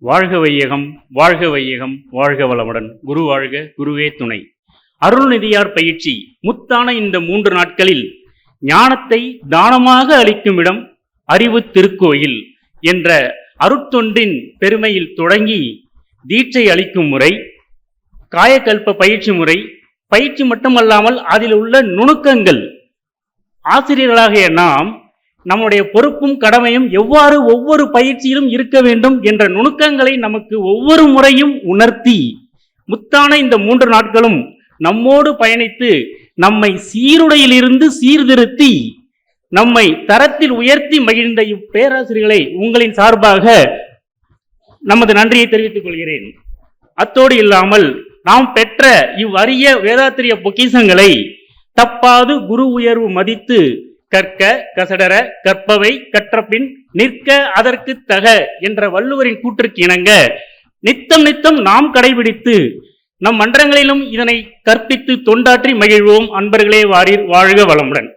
வாழ்க வையகம் வாழ்க வையகம் வாழ்க வளமுடன். குரு வாழ்க குருவே துணை. அருள்நிதியார் பயிற்சி. முத்தான இந்த மூன்று நாட்களில் ஞானத்தை தானமாக அளிக்கும் இடம் அறிவு திருக்கோயில் என்ற அருட்தொன்றின் பெருமையில் தொடங்கி தீட்சை அளிக்கும் முறை காயக்கல்ப பயிற்சி முறை பயிற்சி மட்டுமல்லாமல் அதில் உள்ள நுணுக்கங்கள். ஆசிரியர்களாகிய நாம் நம்முடைய பொறுப்பும் கடமையும் எவ்வாறு ஒவ்வொரு பயிற்சியிலும் இருக்க வேண்டும் என்ற நுணுக்கங்களை நமக்கு ஒவ்வொரு முறையும் உணர்த்தி முத்தான இந்த மூன்று நாட்களும் நம்மோடு பயணித்து நம்மை சீருடையிலிருந்து சீர்திருத்தி நம்மை தரத்தில் உயர்த்தி மகிழ்ந்த இப்பேராசிரியர்களை உங்களின் சார்பாக நமது நன்றியை தெரிவித்துக் கொள்கிறேன். அத்தோடு இல்லாமல் நாம் பெற்ற இவ்வரிய வேதாத்திரிய பொக்கிசங்களை தப்பாது குரு உயர்வு மதித்து கற்க கசடர கற்பவை கற்றபின் நிற்க அதற்கு தக என்ற வள்ளுவரின் கூற்றுக்கு இணங்க நித்தம் நித்தம் நாம் கடைபிடித்து நம் மன்றங்களிலும் இதனை கற்பித்து தொண்டாற்றி மகிழ்வோம் அன்பர்களே வாரீர் வாழ்க வளமுடன்.